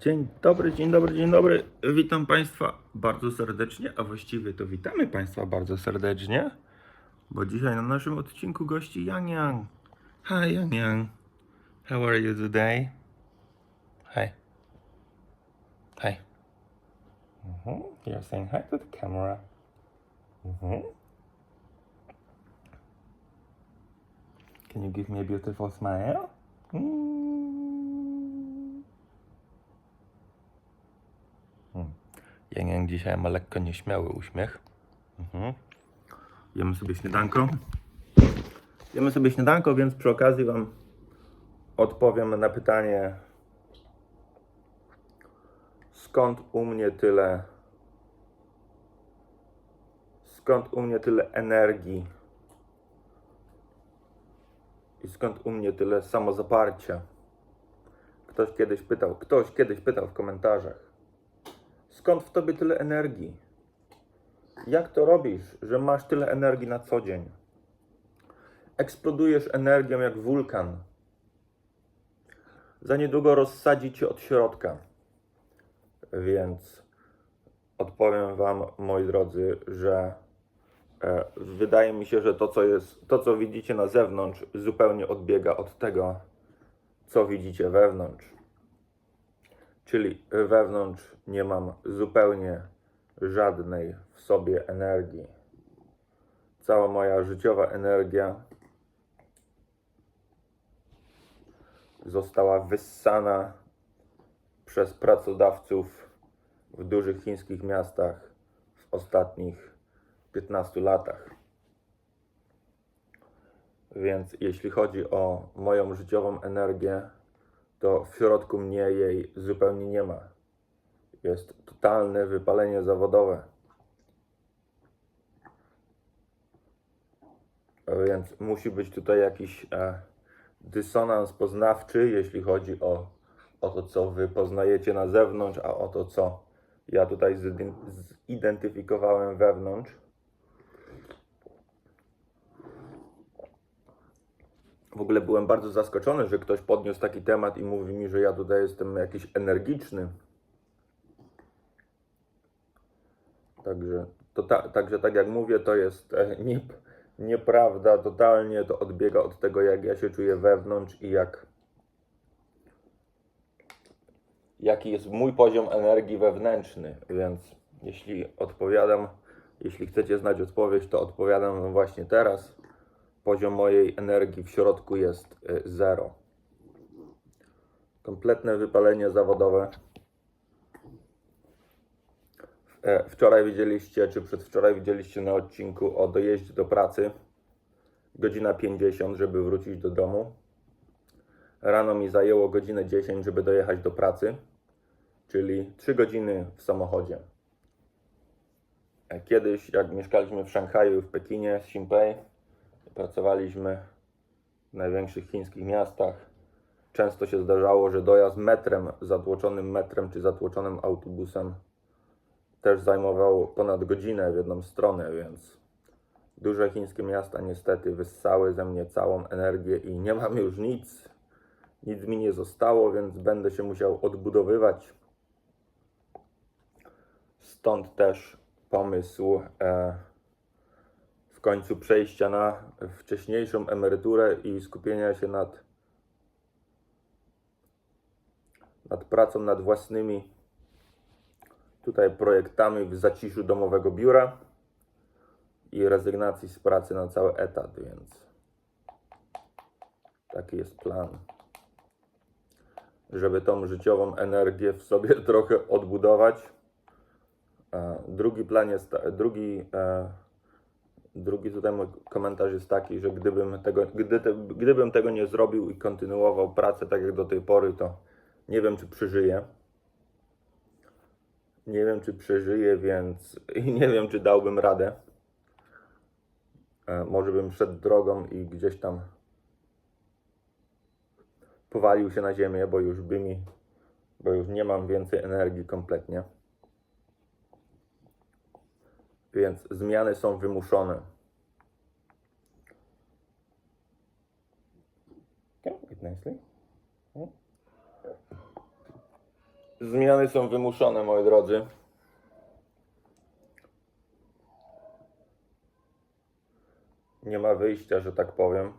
Dzień dobry, dzień dobry, dzień dobry. Witam Państwa bardzo serdecznie, a właściwie to witamy Państwa bardzo serdecznie, bo dzisiaj na naszym odcinku gości Yang Yang. Hi Yang Yang. How are you today? Hi. Hi. Mhm. You're saying hi to the camera. Mhm. Can you give me a beautiful smile? Mm. Yang dzisiaj ma lekko nieśmiały uśmiech. Mhm. Jemy sobie śniadanko. Jemy sobie śniadanko, więc przy okazji Wam odpowiem na pytanie skąd u mnie tyle skąd u mnie tyle energii i skąd u mnie tyle samozaparcia. Ktoś kiedyś pytał, ktoś kiedyś pytał w komentarzach, skąd w tobie tyle energii? Jak to robisz, że masz tyle energii na co dzień? Eksplodujesz energią jak wulkan. Za niedługo rozsadzi cię od środka. Więc odpowiem Wam, moi drodzy, że e, wydaje mi się, że to co, jest, to, co widzicie na zewnątrz, zupełnie odbiega od tego, co widzicie wewnątrz. Czyli wewnątrz nie mam zupełnie żadnej w sobie energii. Cała moja życiowa energia została wyssana przez pracodawców w dużych chińskich miastach w ostatnich 15 latach. Więc jeśli chodzi o moją życiową energię, to w środku mnie jej zupełnie nie ma. Jest totalne wypalenie zawodowe. Więc musi być tutaj jakiś e, dysonans poznawczy, jeśli chodzi o, o to, co wy poznajecie na zewnątrz, a o to, co ja tutaj zident- zidentyfikowałem wewnątrz. W ogóle byłem bardzo zaskoczony, że ktoś podniósł taki temat i mówi mi, że ja tutaj jestem jakiś energiczny. Także, to ta, także tak jak mówię, to jest e, nie, nieprawda totalnie. To odbiega od tego, jak ja się czuję wewnątrz i jak jaki jest mój poziom energii wewnętrzny. Więc jeśli odpowiadam, jeśli chcecie znać odpowiedź, to odpowiadam wam właśnie teraz. Poziom mojej energii w środku jest y, zero. Kompletne wypalenie zawodowe. E, Wczoraj widzieliście, czy przedwczoraj widzieliście na odcinku o dojeździe do pracy. Godzina 50, żeby wrócić do domu. Rano mi zajęło godzinę 10, żeby dojechać do pracy, czyli 3 godziny w samochodzie. E, Kiedyś, jak mieszkaliśmy w Szanghaju, w Pekinie, w Xinpei, pracowaliśmy w największych chińskich miastach. Często się zdarzało, że dojazd metrem, zatłoczonym metrem czy zatłoczonym autobusem też zajmował ponad godzinę w jedną stronę, więc duże chińskie miasta niestety wyssały ze mnie całą energię i nie mam już nic. Nic mi nie zostało, więc będę się musiał odbudowywać. Stąd też pomysł e, końcu przejścia na wcześniejszą emeryturę i skupienia się nad, nad pracą nad własnymi tutaj projektami w zaciszu domowego biura i rezygnacji z pracy na cały etat, więc taki jest plan. Żeby tą życiową energię w sobie trochę odbudować. E, Drugi plan jest, drugi, e, drugi tutaj mój komentarz jest taki, że gdybym tego, gdy te, gdybym tego nie zrobił i kontynuował pracę tak jak do tej pory, to nie wiem czy przeżyję. Nie wiem czy przeżyję, więc i nie wiem czy dałbym radę. E, Może bym szedł drogą i gdzieś tam powalił się na ziemię, bo już by mi, bo już nie mam więcej energii kompletnie. Więc zmiany są wymuszone. Nicely. Zmiany są wymuszone, moi drodzy. Nie ma wyjścia, że tak powiem.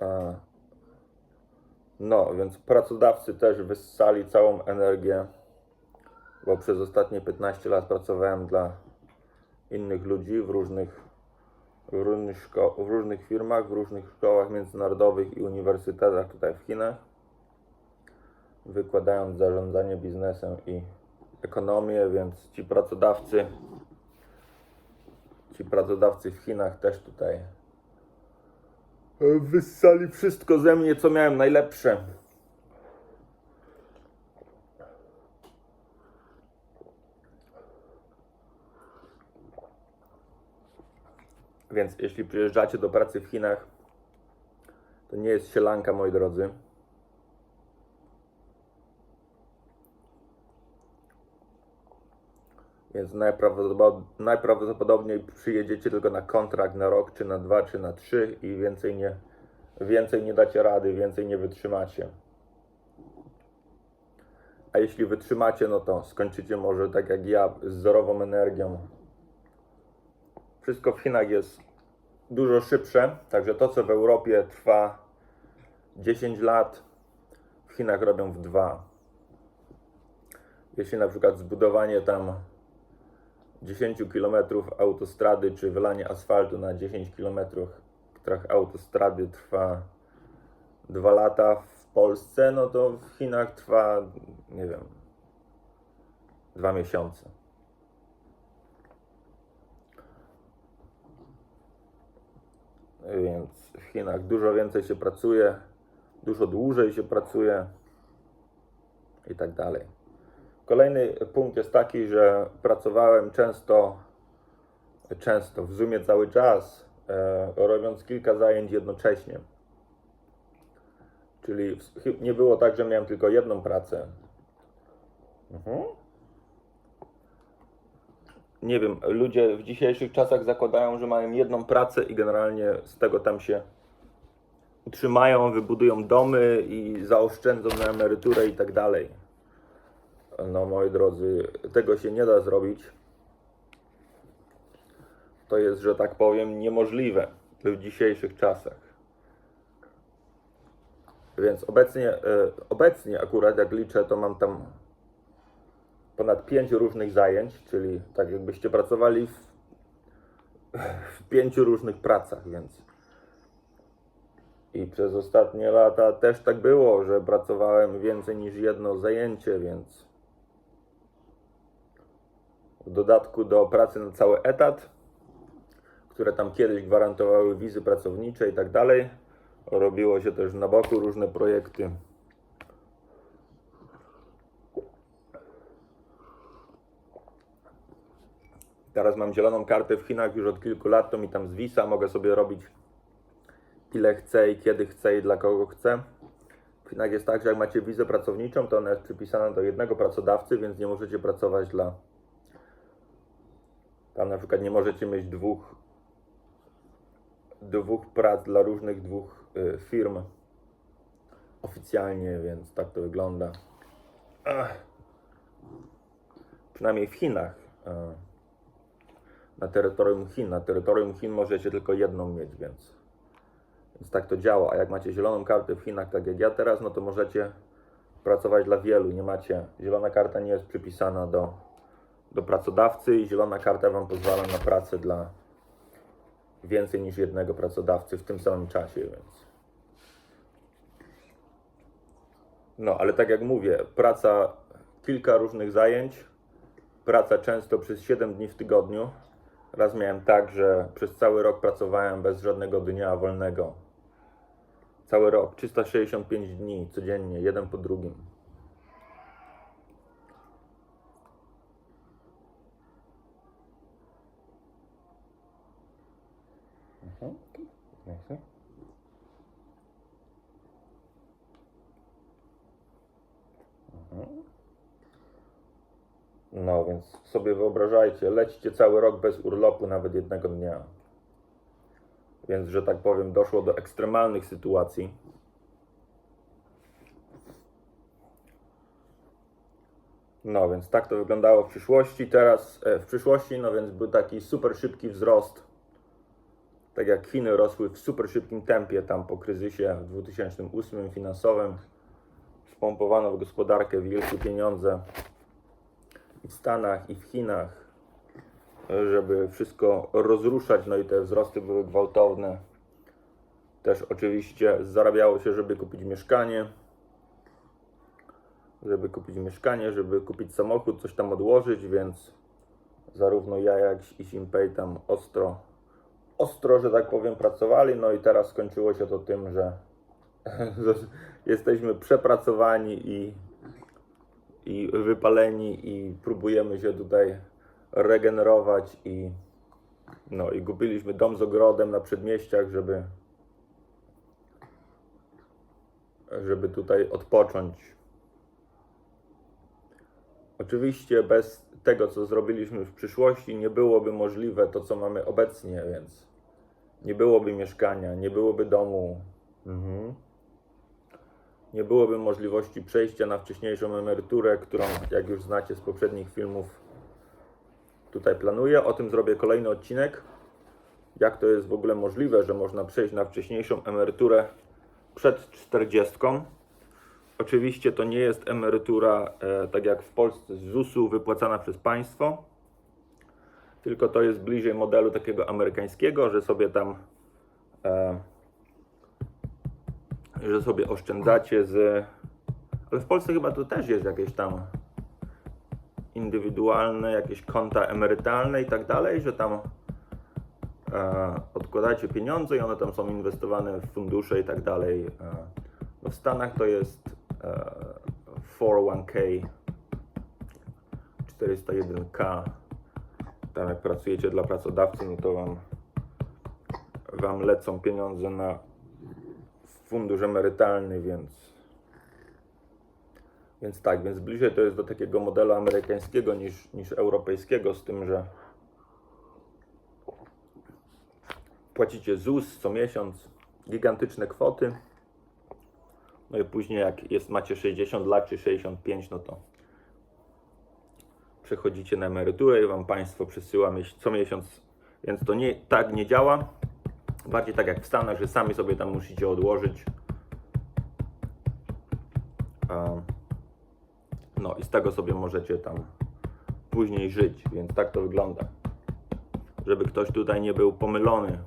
A, No, więc pracodawcy też wyssali całą energię, bo przez ostatnie 15 lat pracowałem dla innych ludzi w różnych, w różnych, w różnych firmach, w różnych szkołach międzynarodowych i uniwersytetach tutaj w Chinach, wykładając zarządzanie biznesem i ekonomię, więc ci pracodawcy, ci pracodawcy w Chinach też tutaj e, wyssali wszystko ze mnie, co miałem najlepsze. Więc jeśli przyjeżdżacie do pracy w Chinach, to nie jest sielanka, moi drodzy. Więc najprawdopodobniej, przyjedziecie tylko na kontrakt na rok, czy na dwa, czy na trzy i więcej nie, więcej nie dacie rady, więcej nie wytrzymacie. A jeśli wytrzymacie, no to skończycie może tak jak ja, z zerową energią. Wszystko w Chinach jest dużo szybsze, także to, co w Europie trwa 10 lat, w Chinach robią w 2. Jeśli na przykład zbudowanie tam 10 km autostrady, czy wylanie asfaltu na 10 km autostrady trwa 2 lata w Polsce, no to w Chinach trwa, nie wiem, 2 miesiące. Więc w Chinach dużo więcej się pracuje, dużo dłużej się pracuje i tak dalej. Kolejny punkt jest taki, że pracowałem często, często w Zoomie cały czas, e, robiąc kilka zajęć jednocześnie. Czyli nie było tak, że miałem tylko jedną pracę. Mhm. Nie wiem, ludzie w dzisiejszych czasach zakładają, że mają jedną pracę i generalnie z tego tam się utrzymają, wybudują domy i zaoszczędzą na emeryturę i tak dalej. No moi drodzy, tego się nie da zrobić. To jest, że tak powiem, niemożliwe w dzisiejszych czasach. Więc obecnie, e, obecnie akurat jak liczę, to mam tam ponad pięć różnych zajęć, czyli tak jakbyście pracowali w, w pięciu różnych pracach, więc i przez ostatnie lata też tak było, że pracowałem więcej niż jedno zajęcie, więc w dodatku do pracy na cały etat, które tam kiedyś gwarantowały wizy pracownicze i tak dalej, robiło się też na boku różne projekty. Teraz mam zieloną kartę w Chinach już od kilku lat, to mi tam zwisa, mogę sobie robić ile chcę i kiedy chcę i dla kogo chcę. W Chinach jest tak, że jak macie wizę pracowniczą, to ona jest przypisana do jednego pracodawcy, więc nie możecie pracować dla. Tam na przykład nie możecie mieć dwóch, dwóch prac dla różnych dwóch y, firm oficjalnie, więc tak to wygląda. Przynajmniej w Chinach. Na terytorium Chin. Na terytorium Chin możecie tylko jedną mieć, więc. Więc tak to działa. A jak macie zieloną kartę w Chinach, tak jak ja teraz, no to możecie pracować dla wielu. Nie macie, zielona karta nie jest przypisana do, do pracodawcy i zielona karta Wam pozwala na pracę dla więcej niż jednego pracodawcy w tym samym czasie, więc. No, ale tak jak mówię, praca, kilka różnych zajęć, praca często przez 7 dni w tygodniu. Raz miałem tak, że przez cały rok pracowałem bez żadnego dnia wolnego. Cały rok, 365 dni codziennie, jeden po drugim. Mhm. Mhm. No więc sobie wyobrażajcie, lecicie cały rok bez urlopu, nawet jednego dnia. Więc, że tak powiem, doszło do ekstremalnych sytuacji. No więc tak to wyglądało w przyszłości. Teraz e, w przyszłości, no więc był taki super szybki wzrost. Tak jak Chiny rosły w super szybkim tempie tam po kryzysie w 2008 finansowym. Wpompowano w gospodarkę wielkie pieniądze Stanach, i w Chinach, żeby wszystko rozruszać. No i te wzrosty były gwałtowne. Też oczywiście zarabiało się, żeby kupić mieszkanie żeby kupić mieszkanie, żeby kupić samochód, coś tam odłożyć, więc zarówno ja, jak i Simpei tam ostro, ostro, że tak powiem, pracowali. No i teraz skończyło się to tym, że jesteśmy przepracowani i, i wypaleni i próbujemy się tutaj regenerować i no i kupiliśmy dom z ogrodem na przedmieściach, żeby żeby tutaj odpocząć. Oczywiście bez tego, co zrobiliśmy w przyszłości, nie byłoby możliwe to, co mamy obecnie, więc nie byłoby mieszkania, nie byłoby domu, mhm. Nie byłoby możliwości przejścia na wcześniejszą emeryturę, którą, jak już znacie z poprzednich filmów, tutaj planuję. O tym zrobię kolejny odcinek. Jak to jest w ogóle możliwe, że można przejść na wcześniejszą emeryturę przed 40. Oczywiście to nie jest emerytura, e, tak jak w Polsce z ZUS-u, wypłacana przez państwo, tylko to jest bliżej modelu takiego amerykańskiego, że sobie tam, e, że sobie oszczędzacie z. Ale w Polsce chyba to też jest jakieś tam indywidualne, jakieś konta emerytalne i tak dalej, że tam e, odkładacie pieniądze i one tam są inwestowane w fundusze i tak dalej. E, no w Stanach to jest e, 401k 401k tam jak pracujecie dla pracodawcy no to wam wam lecą pieniądze na fundusz emerytalny więc więc tak, więc bliżej to jest do takiego modelu amerykańskiego niż, niż europejskiego z tym, że płacicie ZUS co miesiąc gigantyczne kwoty no i później jak jest, macie 60 lat czy 65, no to przechodzicie na emeryturę i wam państwo przesyła co miesiąc. Więc to nie tak nie działa. Bardziej tak jak w Stanach, że sami sobie tam musicie odłożyć. No i z tego sobie możecie tam później żyć, więc tak to wygląda. Żeby ktoś tutaj nie był pomylony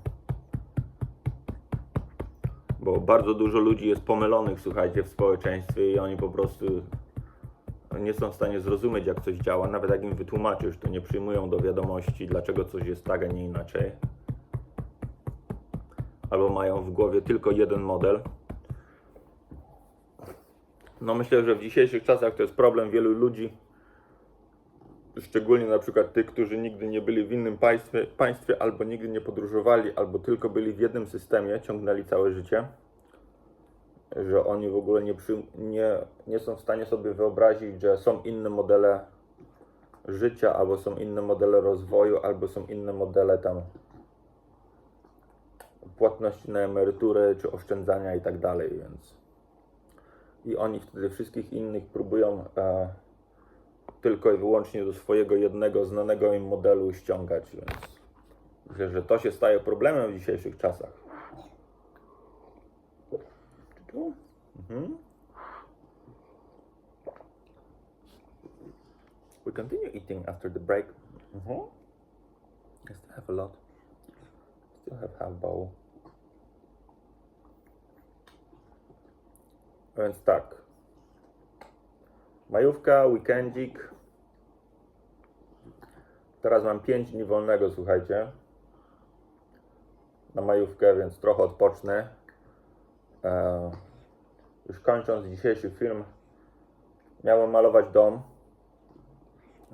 bo bardzo dużo ludzi jest pomylonych, słuchajcie, w społeczeństwie i oni po prostu nie są w stanie zrozumieć, jak coś działa. Nawet jak im wytłumaczysz, to nie przyjmują do wiadomości, dlaczego coś jest tak, a nie inaczej. Albo mają w głowie tylko jeden model. No myślę, że w dzisiejszych czasach to jest problem wielu ludzi, szczególnie na przykład tych, którzy nigdy nie byli w innym państwie, państwie, albo nigdy nie podróżowali, albo tylko byli w jednym systemie, ciągnęli całe życie, że oni w ogóle nie, przy, nie, nie są w stanie sobie wyobrazić, że są inne modele życia, albo są inne modele rozwoju, albo są inne modele tam płatności na emeryturę, czy oszczędzania i tak dalej, więc i oni wtedy wszystkich innych próbują e, tylko i wyłącznie do swojego jednego znanego im modelu ściągać, więc myślę, że to się staje problemem w dzisiejszych czasach. Mhm. We continue eating after the break. Mhm. I still have a lot. Still have half bowl. Więc tak. Majówka, weekendzik. Teraz mam 5 dni wolnego, słuchajcie. Na majówkę, więc trochę odpocznę. E, już kończąc dzisiejszy film, miałem malować dom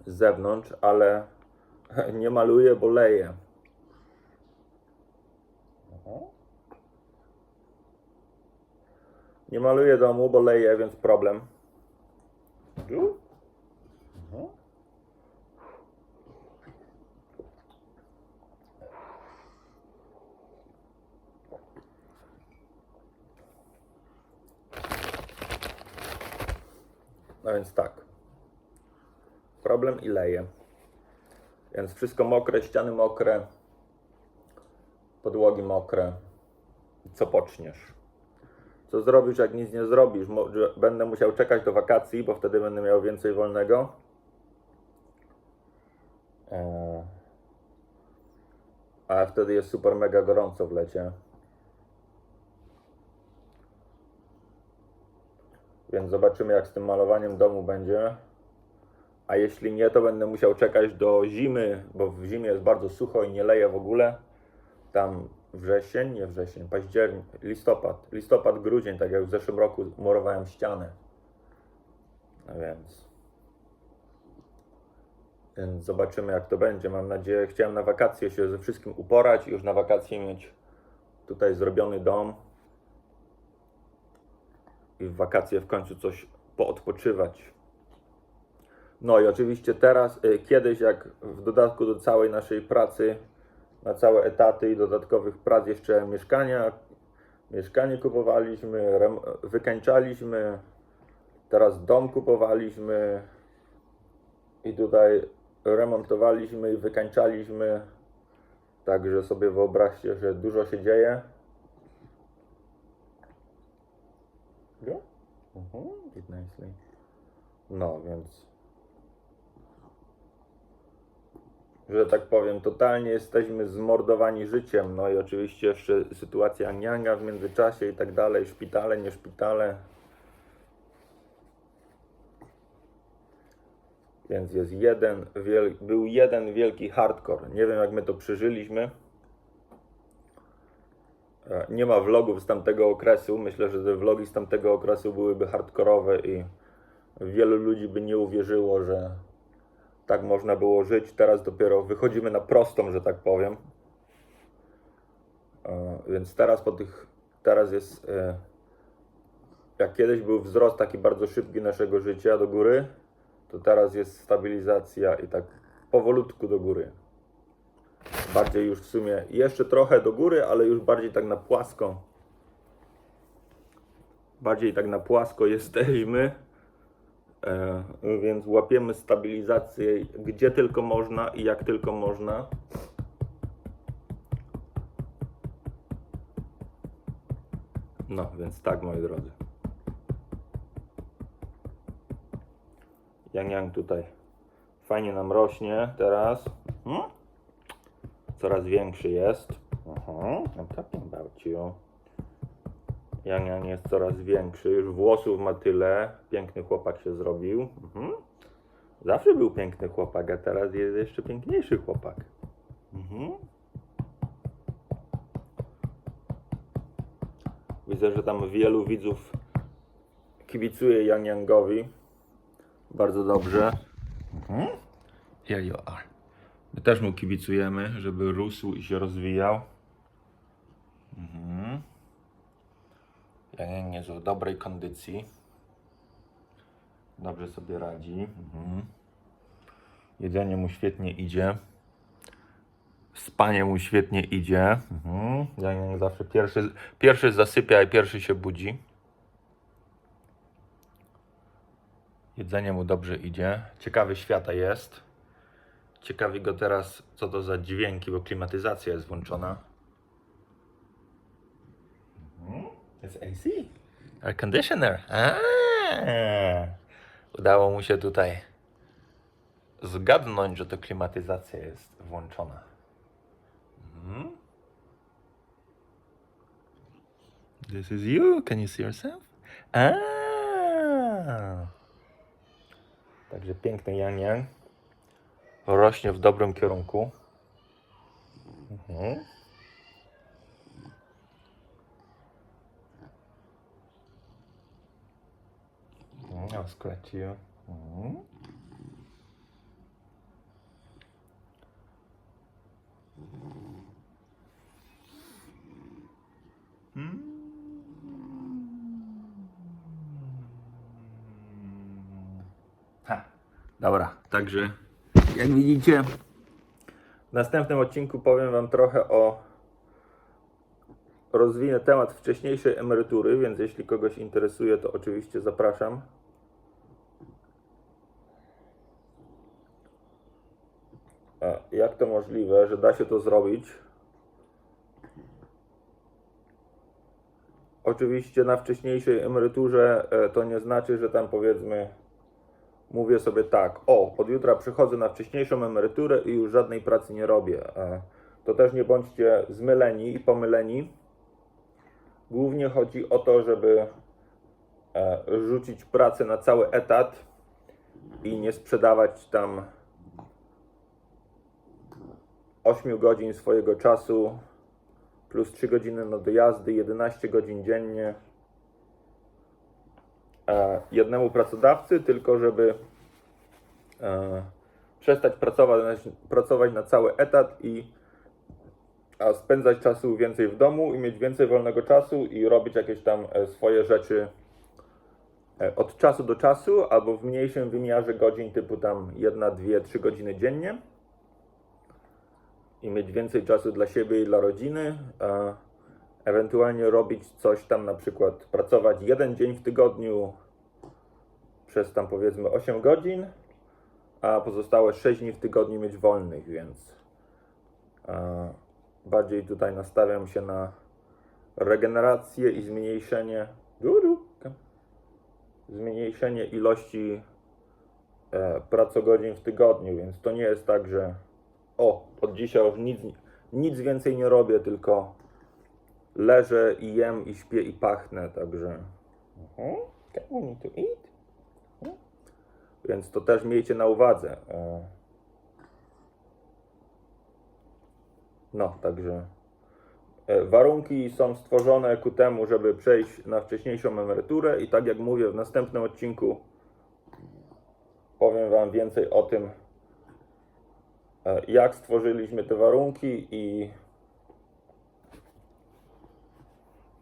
z zewnątrz, ale nie maluję, bo leję. Mhm. Nie maluję domu, bo leję, więc problem. Tu? Mhm. No. Więc tak. Problem i leje. Więc wszystko mokre, ściany mokre, podłogi mokre. Co poczniesz? Co zrobisz, jak nic nie zrobisz? Będę musiał czekać do wakacji, bo wtedy będę miał więcej wolnego. Eee. A wtedy jest super mega gorąco w lecie. Więc zobaczymy, jak z tym malowaniem domu będzie. A jeśli nie, to będę musiał czekać do zimy, bo w zimie jest bardzo sucho i nie leje w ogóle. Tam wrzesień, nie wrzesień, październik, listopad, listopad, grudzień, tak jak w zeszłym roku murowałem ścianę. A więc. Więc zobaczymy, jak to będzie. Mam nadzieję, chciałem na wakacje się ze wszystkim uporać już na wakacje mieć tutaj zrobiony dom i w wakacje w końcu coś poodpoczywać. No i oczywiście teraz, y, kiedyś jak w dodatku do całej naszej pracy, na całe etaty i dodatkowych prac jeszcze mieszkania, mieszkanie kupowaliśmy, wykańczaliśmy, teraz dom kupowaliśmy i tutaj remontowaliśmy i wykańczaliśmy. Także sobie wyobraźcie, że dużo się dzieje. Mhm. No, więc. Że tak powiem, totalnie jesteśmy zmordowani życiem. No i oczywiście jeszcze sytuacja nianga w międzyczasie i tak dalej. Szpitale, nie szpitale. Więc jest jeden, był jeden wielki hardcore. Nie wiem, jak my to przeżyliśmy. E, Nie ma vlogów z tamtego okresu. Myślę, że te vlogi z tamtego okresu byłyby hardkorowe i wielu ludzi by nie uwierzyło, że tak można było żyć. Teraz dopiero wychodzimy na prostą, że tak powiem. E, Więc teraz po tych, teraz jest, e, jak kiedyś był wzrost taki bardzo szybki naszego życia do góry, to teraz jest stabilizacja i tak powolutku do góry. Bardziej już w sumie jeszcze trochę do góry, ale już bardziej tak na płasko. Bardziej tak na płasko jesteśmy. E, więc łapiemy stabilizację gdzie tylko można i jak tylko można. No, więc tak, moi drodzy. Yang Yang tutaj fajnie nam rośnie teraz. Hmm? Coraz większy jest. Aha, I'm talking about you. Yang jest coraz większy, już włosów ma tyle. Piękny chłopak się zrobił. Mhm. Zawsze był piękny chłopak, a teraz jest jeszcze piękniejszy chłopak. Mhm. Widzę, że tam wielu widzów kibicuje Yang Yangowi. Bardzo dobrze. Mhm. Here you are. My też mu kibicujemy, żeby rósł i się rozwijał. Mhm. Yang jest w dobrej kondycji. Dobrze sobie radzi. Mhm. Jedzenie mu świetnie idzie. Spanie mu świetnie idzie. Mhm. Zawsze pierwszy, pierwszy zasypia i pierwszy się budzi. Jedzenie mu dobrze idzie. Ciekawy świata jest. Ciekawi go teraz, co to za dźwięki, bo klimatyzacja jest włączona. Jest AC. Air conditioner. Aaa. Udało mu się tutaj zgadnąć, że to klimatyzacja jest włączona. Mhm. This is you. Can you see yourself? Aaa. Także piękny Yang Yang. Rośnie w dobrym kierunku. Mhm. Mm, I'll scratch you. Mhm. Ha, dobra, także jak widzicie, w następnym odcinku powiem Wam trochę o. Rozwinę temat wcześniejszej emerytury, więc jeśli kogoś interesuje, to oczywiście zapraszam. E, Jak to możliwe, że da się to zrobić? Oczywiście na wcześniejszej emeryturze e, to nie znaczy, że tam powiedzmy mówię sobie tak, o, od jutra przechodzę na wcześniejszą emeryturę i już żadnej pracy nie robię. E, To też nie bądźcie zmyleni i pomyleni. Głównie chodzi o to, żeby e, rzucić pracę na cały etat i nie sprzedawać tam 8 godzin swojego czasu plus 3 godziny na dojazdy, 11 godzin dziennie. E, jednemu pracodawcy, tylko żeby e, przestać pracować, pracować na cały etat i spędzać czasu więcej w domu i mieć więcej wolnego czasu i robić jakieś tam e, swoje rzeczy od czasu do czasu albo w mniejszym wymiarze godzin typu tam 1, 2, 3 godziny dziennie i mieć więcej czasu dla siebie i dla rodziny, a ewentualnie robić coś tam, na przykład pracować jeden dzień w tygodniu przez tam powiedzmy 8 godzin, a pozostałe 6 dni w tygodniu mieć wolnych, więc bardziej tutaj nastawiam się na regenerację i zmniejszenie zmniejszenie ilości e, pracogodzin w tygodniu, więc to nie jest tak, że o, od dzisiaj już nic, nic więcej nie robię, tylko leżę i jem i śpię i pachnę, także mhm. okay, we need to eat. Mhm. Więc to też miejcie na uwadze. E. No, także e, warunki są stworzone ku temu, żeby przejść na wcześniejszą emeryturę i tak jak mówię w następnym odcinku powiem Wam więcej o tym, jak stworzyliśmy te warunki i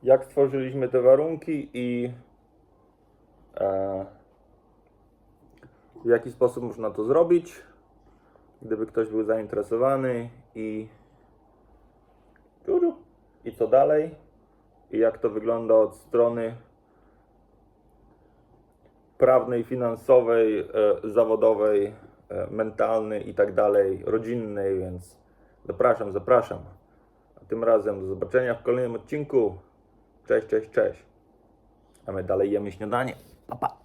jak stworzyliśmy te warunki i e, w jaki sposób można to zrobić, gdyby ktoś był zainteresowany i i co dalej i jak to wygląda od strony prawnej, finansowej, e, zawodowej, e, mentalnej i tak dalej, rodzinnej, więc zapraszam, zapraszam. A tym razem do zobaczenia w kolejnym odcinku. Cześć, cześć, cześć. A my dalej jemy śniadanie. Pa, pa.